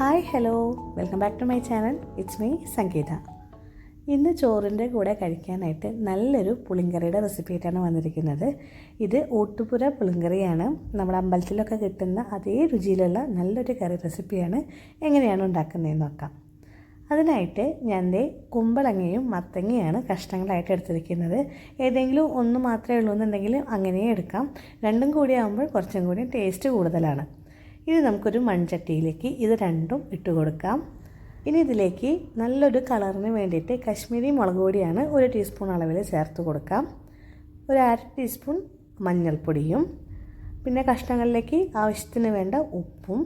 Hi hello. Welcome back to my channel. It's me Sangeetha. ഇന്ന് ചോറിന്റെ കൂടെ കഴിക്കാനായിട്ട് നല്ലൊരു പുളിങ്കറിയുടെ റെസിപ്പി ആയിട്ടാണ് വന്നിരിക്കുന്നത്. ഇത് ഊട്ടുപുര പുളിങ്കറിയാണ്. നമ്മുടെ അമ്പലത്തിലൊക്കെ കിട്ടുന്ന അതേ രുചിയിലുള്ള നല്ലൊരു കറി റെസിപ്പിയാണ് എങ്ങനെയാണ് ഉണ്ടാക്കുന്നതെന്ന് നോക്കാം. അതിനായിട്ട് ഞാൻ ദേ കുമ്പളങ്ങയും മത്തങ്ങയാണ് കഷ്ണങ്ങളായിട്ട് എടുത്തിരിക്കുന്നത്. ഏതെങ്കിലും ഒന്ന് മാത്രമേ ഉള്ളൂ എന്നുണ്ടെങ്കിൽ അങ്ങനെയും എടുക്കാം. രണ്ടും കൂടി ആകുമ്പോൾ കുറച്ചും കൂടി ടേസ്റ്റ് കൂടുതലാണ്. ഇനി നമുക്കൊരു മൺചട്ടിയിലേക്ക് ഇത് രണ്ടും ഇട്ട് കൊടുക്കാം. ഇനി ഇതിലേക്ക് നല്ലൊരു കളറിന് വേണ്ടിയിട്ട് കശ്മീരി മുളക് പൊടിയാണ് ഒരു ടീസ്പൂൺ അളവിൽ ചേർത്ത് കൊടുക്കാം. ഒരു അര ടീസ്പൂൺ മഞ്ഞൾപ്പൊടിയും പിന്നെ കഷ്ണങ്ങളിലേക്ക് ആവശ്യത്തിന് വേണ്ട ഉപ്പും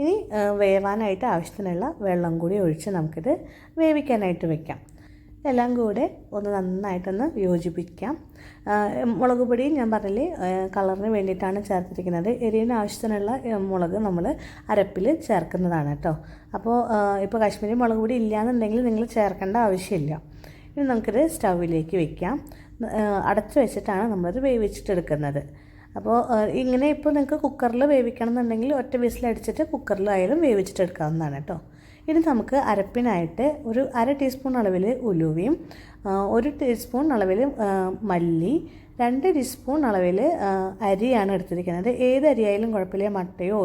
ഇനി വേവാനായിട്ട് ആവശ്യത്തിനുള്ള വെള്ളം കൂടി ഒഴിച്ച് നമുക്കിത് വേവിക്കാനായിട്ട് വെക്കാം. എല്ലാം കൂടെ ഒന്ന് നന്നായിട്ടൊന്ന് യോജിപ്പിക്കാം. മുളക് പൊടി ഞാൻ പറഞ്ഞില്ലേ കളറിന് വേണ്ടിയിട്ടാണ് ചേർത്തിരിക്കുന്നത്. എരിവിന് ആവശ്യത്തിനുള്ള മുളക് നമ്മൾ അരപ്പിൽ ചേർക്കുന്നതാണ് കേട്ടോ. അപ്പോൾ ഇപ്പോൾ കാശ്മീരി മുളക് പൊടി ഇല്ലയെന്നുണ്ടെങ്കിൽ നിങ്ങൾ ചേർക്കേണ്ട ആവശ്യമില്ല. ഇനി നമുക്കിത് സ്റ്റൗവിലേക്ക് വെക്കാം. അടച്ച് വെച്ചിട്ടാണ് നമ്മളത് വേവിച്ചിട്ടെടുക്കുന്നത്. അപ്പോൾ ഇങ്ങനെ ഇപ്പോൾ നിങ്ങൾക്ക് കുക്കറിൽ വേവിക്കണം എന്നുണ്ടെങ്കിൽ ഒറ്റ വിസിലടിച്ചിട്ട് കുക്കറിലായാലും വേവിച്ചിട്ടെടുക്കാവുന്നതാണ് കേട്ടോ. ഇനി നമുക്ക് അരപ്പിനായിട്ട് ഒരു അര ടീസ്പൂൺ അളവിൽ ഉലുവയും ഒരു ടീസ്പൂൺ അളവിൽ മല്ലി രണ്ട് ടീസ്പൂൺ അളവിൽ അരിയാണ് എടുത്തിരിക്കുന്നത്. ഏത് അരിയായാലും കുഴപ്പമില്ല. മട്ടയോ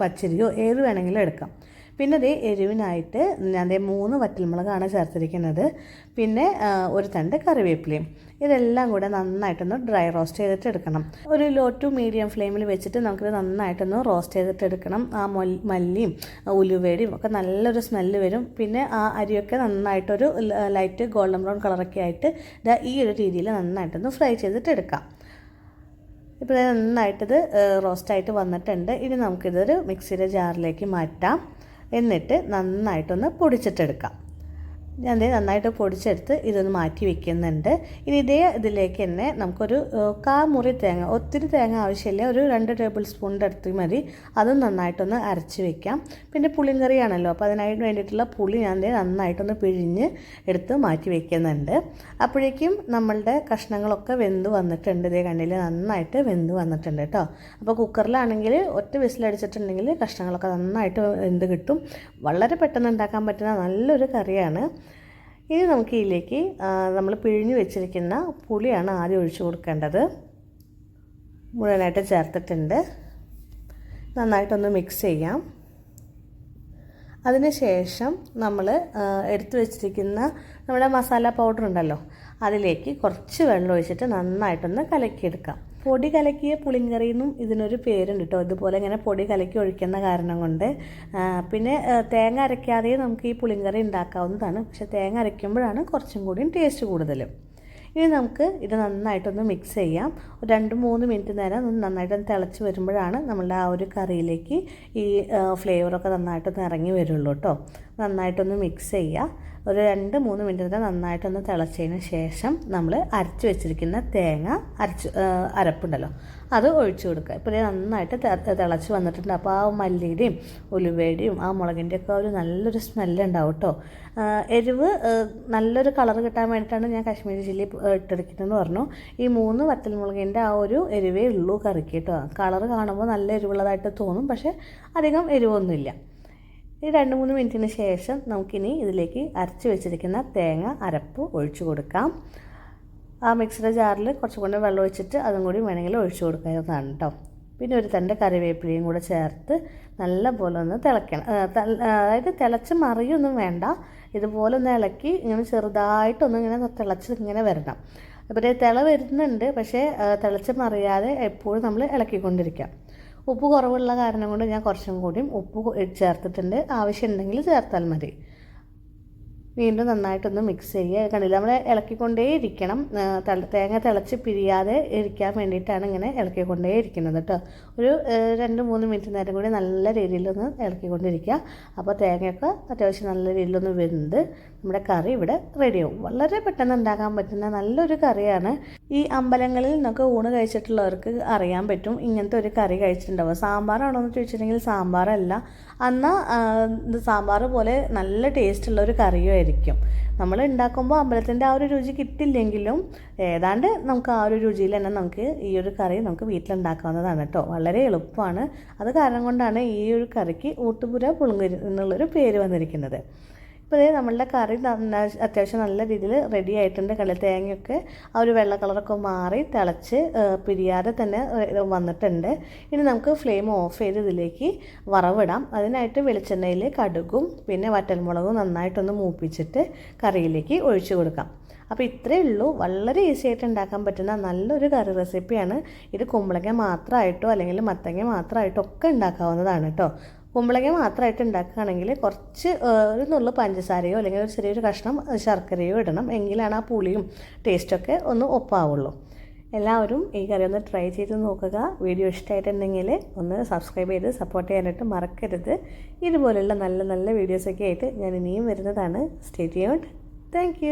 പച്ചരിയോ ഏത് വേണമെങ്കിലും എടുക്കാം. പിന്നെ അതേ എരിവിനായിട്ട് ഞാൻ മൂന്ന് വറ്റൽമുളകാണ് ചേർത്തിരിക്കുന്നത്. പിന്നെ ഒരു തണ്ട് കറിവേപ്പിലയും. ഇതെല്ലാം കൂടെ നന്നായിട്ടൊന്ന് ഡ്രൈ റോസ്റ്റ് ചെയ്തിട്ട് എടുക്കണം. ഒരു ലോ ടു മീഡിയം ഫ്ലെയിമിൽ വെച്ചിട്ട് നമുക്കിത് നന്നായിട്ടൊന്ന് റോസ്റ്റ് ചെയ്തിട്ട് എടുക്കണം. ആ മല്ലിയും ഉലുവേടിയും ഒക്കെ നല്ലൊരു സ്മെല്ല് വരും. പിന്നെ ആ അരിയൊക്കെ നന്നായിട്ടൊരു ലൈറ്റ് ഗോൾഡൻ ബ്രൗൺ കളറൊക്കെ ആയിട്ട് ഇതാ ഈ ഒരു രീതിയിൽ നന്നായിട്ടൊന്ന് ഫ്രൈ ചെയ്തിട്ട് എടുക്കാം. ഇപ്പോൾ ഇത് നന്നായിട്ടിത് റോസ്റ്റായിട്ട് വന്നിട്ടുണ്ട്. ഇനി നമുക്കിതൊരു മിക്സിയുടെ ജാറിലേക്ക് മാറ്റാം. എന്നിട്ട് നന്നായിട്ടൊന്ന് പൊടിച്ചിട്ടെടുക്കാം. ഞാൻ നന്നായിട്ട് പൊടിച്ചെടുത്ത് ഇതൊന്ന് മാറ്റി വെക്കുന്നുണ്ട്. ഇനി ഇതേ ഇതിലേക്ക് തന്നെ നമുക്കൊരു കാമുറി തേങ്ങ ഒത്തിരി തേങ്ങ ആവശ്യമില്ല. ഒരു രണ്ട് ടേബിൾ സ്പൂണിന്റെ അടുത്ത് മതി. അതും നന്നായിട്ടൊന്ന് അരച്ച് വെക്കാം. പിന്നെ പുളിങ്കറിയാണല്ലോ അപ്പോൾ അതിനായി വേണ്ടിയിട്ടുള്ള പുളി ഞാൻ നന്നായിട്ടൊന്ന് പിഴിഞ്ഞ് എടുത്ത് മാറ്റി വെക്കുന്നുണ്ട്. അപ്പോഴേക്കും നമ്മളുടെ കഷ്ണങ്ങളൊക്കെ വെന്ത് വന്നിട്ടുണ്ട്. ഇതേ കണ്ണിൽ നന്നായിട്ട് വെന്ത് വന്നിട്ടുണ്ട് കേട്ടോ അപ്പോൾ കുക്കറിലാണെങ്കിൽ ഒറ്റ വിസിലടിച്ചിട്ടുണ്ടെങ്കിൽ കഷ്ണങ്ങളൊക്കെ നന്നായിട്ട് വെന്ത് കിട്ടും. വളരെ പെട്ടെന്ന് ഉണ്ടാക്കാൻ പറ്റുന്ന നല്ലൊരു കറിയാണ്. ഇനി നമുക്ക് ഇതിലേക്ക് നമ്മൾ പിഴിഞ്ഞ് വെച്ചിരിക്കുന്ന പുളിയാണ് ആദ്യം ഒഴിച്ചു കൊടുക്കേണ്ടത്. മുഴുവനായിട്ട് ചേർത്തിട്ടുണ്ട്. നന്നായിട്ടൊന്ന് മിക്സ് ചെയ്യാം. അതിനുശേഷം നമ്മൾ എടുത്തു വെച്ചിരിക്കുന്ന നമ്മുടെ മസാല പൗഡർ ഉണ്ടല്ലോ അതിലേക്ക് കുറച്ച് വെള്ളം ഒഴിച്ചിട്ട് നന്നായിട്ടൊന്ന് കലക്കിയെടുക്കാം. പൊടി കലക്കിയ പുളിങ്കറി എന്നും ഇതിനൊരു പേരുണ്ട് കേട്ടോ ഇതുപോലെ ഇങ്ങനെ പൊടി കലക്കി ഒഴിക്കുന്ന കാരണം കൊണ്ട് പിന്നെ തേങ്ങ അരയ്ക്കാതെയും നമുക്ക് ഈ പുളിങ്കറി ഉണ്ടാക്കാവുന്നതാണ്. പക്ഷേ തേങ്ങ അരയ്ക്കുമ്പോഴാണ് കുറച്ചും കൂടിയും ടേസ്റ്റ് കൂടുതലും. ഇനി നമുക്ക് ഇത് നന്നായിട്ടൊന്ന് മിക്സ് ചെയ്യാം. ഒരു രണ്ട് മൂന്ന് മിനിറ്റ് നേരം നന്നായിട്ടൊന്ന് തിളച്ച് വരുമ്പോഴാണ് നമ്മളുടെ ആ ഒരു കറിയിലേക്ക് ഈ ഫ്ലേവറൊക്കെ നന്നായിട്ടൊന്ന് ഇറങ്ങി വരുള്ളൂ കേട്ടോ നന്നായിട്ടൊന്ന് മിക്സ് ചെയ്യുക ഒരു രണ്ട് മൂന്ന് മിനിറ്റ് നന്നായിട്ടൊന്ന് തിളച്ചതിന് ശേഷം നമ്മൾ അരച്ച് വെച്ചിരിക്കുന്ന തേങ്ങ അരച്ച് അരപ്പുണ്ടല്ലോ അത് ഒഴിച്ചു കൊടുക്കുക. ഇപ്പോൾ ഇത് നന്നായിട്ട് തിളച്ച് വന്നിട്ടുണ്ട്. അപ്പോൾ ആ മല്ലിയുടെയും ഉലുവയുടെയും ആ മുളകിന്റെ ഒക്കെ ഒരു നല്ലൊരു സ്മെല്ല് ഉണ്ടാവും കേട്ടോ എരിവ് നല്ലൊരു കളർ കിട്ടാൻ വേണ്ടിയിട്ടാണ് ഞാൻ കാശ്മീരി ചില്ലി ഇട്ടെടുക്കുന്നതെന്ന് പറഞ്ഞു. ഈ മൂന്ന് വറ്റൽമുളകിന്റെ ആ ഒരു എരിവേ ഉള്ളൂ കറിക്ക് കേട്ടോ കളർ കാണുമ്പോൾ നല്ല എരിവുള്ളതായിട്ട് തോന്നും. പക്ഷേ അധികം എരിവൊന്നുമില്ല. ഈ രണ്ട് മൂന്ന് മിനിറ്റിന് ശേഷം നമുക്കിനി ഇതിലേക്ക് അരച്ച് വെച്ചിരിക്കുന്ന തേങ്ങ അരപ്പ് ഒഴിച്ചു കൊടുക്കാം. ആ മിക്സിയുടെ ജാറിൽ കുറച്ചും കൂടെ വെള്ളം ഒഴിച്ചിട്ട് അതും കൂടി വേണമെങ്കിൽ ഒഴിച്ചു കൊടുക്കാവുന്നതാണ് കേട്ടോ പിന്നെ ഒരു തണ്ട് കറിവേപ്പിലയും കൂടെ ചേർത്ത് നല്ല പോലെ ഒന്ന് തിളയ്ക്കണം അതായത് തിളച്ച് മറിയൊന്നും വേണ്ട. ഇതുപോലെ ഒന്ന് ഇളക്കി ഇങ്ങനെ ചെറുതായിട്ടൊന്ന് ഇങ്ങനെ തിളച്ച് ഇങ്ങനെ വരണം. അപ്പോൾ തിള വരുന്നുണ്ട് പക്ഷേ തിളച്ച് മറിയാതെ എപ്പോഴും നമ്മൾ ഇളക്കിക്കൊണ്ടിരിക്കാം. ഉപ്പ് കുറവുള്ള കാരണം കൊണ്ട് ഞാൻ കുറച്ചും കൂടിയും ഉപ്പ് ചേർത്തിട്ടുണ്ട്. ആവശ്യമുണ്ടെങ്കിൽ ചേർത്താൽ മതി. വീണ്ടും നന്നായിട്ടൊന്ന് മിക്സ് ചെയ്യുക. കണ്ടില്ല? നമ്മൾ ഇളക്കിക്കൊണ്ടേ ഇരിക്കണം. തേങ്ങ തിളച്ച് പിരിയാതെ ഇരിക്കാൻ വേണ്ടിയിട്ടാണ് ഇങ്ങനെ ഇളക്കിക്കൊണ്ടേ ഇരിക്കുന്നത് കേട്ടോ ഒരു രണ്ട് മൂന്ന് മിനിറ്റ് നേരം കൂടി നല്ല രീതിയിലൊന്ന് ഇളക്കിക്കൊണ്ടിരിക്കുക. അപ്പോൾ തേങ്ങയൊക്കെ അത്യാവശ്യം നല്ല രീതിയിലൊന്ന് വെന്ത് നമ്മുടെ കറി ഇവിടെ റെഡിയാവും വളരെ പെട്ടെന്ന് ഉണ്ടാക്കാൻ പറ്റുന്ന നല്ലൊരു കറിയാണ്. ഈ അമ്പലങ്ങളിൽ നിന്നൊക്കെ ഊണ് കഴിച്ചിട്ടുള്ളവർക്ക് അറിയാൻ പറ്റും ഇങ്ങനത്തെ ഒരു കറി കഴിച്ചിട്ടുണ്ടാവുക സാമ്പാറാണോ എന്ന് ചോദിച്ചിട്ടുണ്ടെങ്കിൽ സാമ്പാറല്ല. എന്നാൽ സാമ്പാർ പോലെ നല്ല ടേസ്റ്റുള്ള ഒരു കറിയുമായിരിക്കും നമ്മൾ ഉണ്ടാക്കുമ്പോൾ അമ്പലത്തിന്റെ ആ ഒരു രുചി കിട്ടില്ലെങ്കിലും ഏതാണ്ട് നമുക്ക് ആ ഒരു രുചിയിൽ തന്നെ നമുക്ക് ഈ ഒരു കറി നമുക്ക് വീട്ടിലുണ്ടാക്കാവുന്നതാണ് കേട്ടോ. വളരെ എളുപ്പമാണ്. അത് കാരണം കൊണ്ടാണ് ഈ ഒരു കറിക്ക് ഊട്ടുപുര പുളുങ്കരി എന്നുള്ളൊരു പേര് വന്നിരിക്കുന്നത്. ഇപ്പോൾ ഇതേ നമ്മളുടെ കറി അത്യാവശ്യം നല്ല രീതിയിൽ റെഡി ആയിട്ടുണ്ട്. കള്ളി തേങ്ങയൊക്കെ ആ ഒരു വെള്ള കളറൊക്കെ മാറി തിളച്ച് പിരിയാതെ തന്നെ വന്നിട്ടുണ്ട്. ഇനി നമുക്ക് ഫ്ലെയിം ഓഫ് ചെയ്ത് ഇതിലേക്ക് വറവിടാം. അതിനായിട്ട് വെളിച്ചെണ്ണയിൽ കടുകും പിന്നെ വറ്റൽമുളകും നന്നായിട്ടൊന്ന് മൂപ്പിച്ചിട്ട് കറിയിലേക്ക് ഒഴിച്ചു കൊടുക്കാം. അപ്പോൾ ഇത്രയേ ഉള്ളൂ. വളരെ ഈസി ആയിട്ട് ഉണ്ടാക്കാൻ പറ്റുന്ന നല്ലൊരു കറി റെസിപ്പിയാണ് ഇത് കുമ്പളങ്ങ മാത്രമായിട്ടോ അല്ലെങ്കിൽ മത്തങ്ങ മാത്രമായിട്ടോ ഒക്കെ ഉണ്ടാക്കാവുന്നതാണ് കേട്ടോ കുമ്പളങ്ങ മാത്രമായിട്ട് ഉണ്ടാക്കുകയാണെങ്കിൽ കുറച്ച് ഒരു നുള്ളു പഞ്ചസാരയോ അല്ലെങ്കിൽ ഒരു ചെറിയൊരു കഷ്ണം ശർക്കരയോ ഇടണം. എങ്കിലാണ് ആ പുളിയും ടേസ്റ്റൊക്കെ ഒന്ന് ഒപ്പാവുള്ളൂ. എല്ലാവരും ഈ കറി ഒന്ന് ട്രൈ ചെയ്ത് നോക്കുക. വീഡിയോ ഇഷ്ടമായിട്ടുണ്ടെങ്കിൽ ഒന്ന് സബ്സ്ക്രൈബ് ചെയ്ത് സപ്പോർട്ട് ചെയ്യാനായിട്ട് മറക്കരുത്. ഇതുപോലുള്ള നല്ല നല്ല വീഡിയോസൊക്കെ ആയിട്ട് ഞാൻ ഇനിയും വരുന്നതാണ്. Stay tuned thank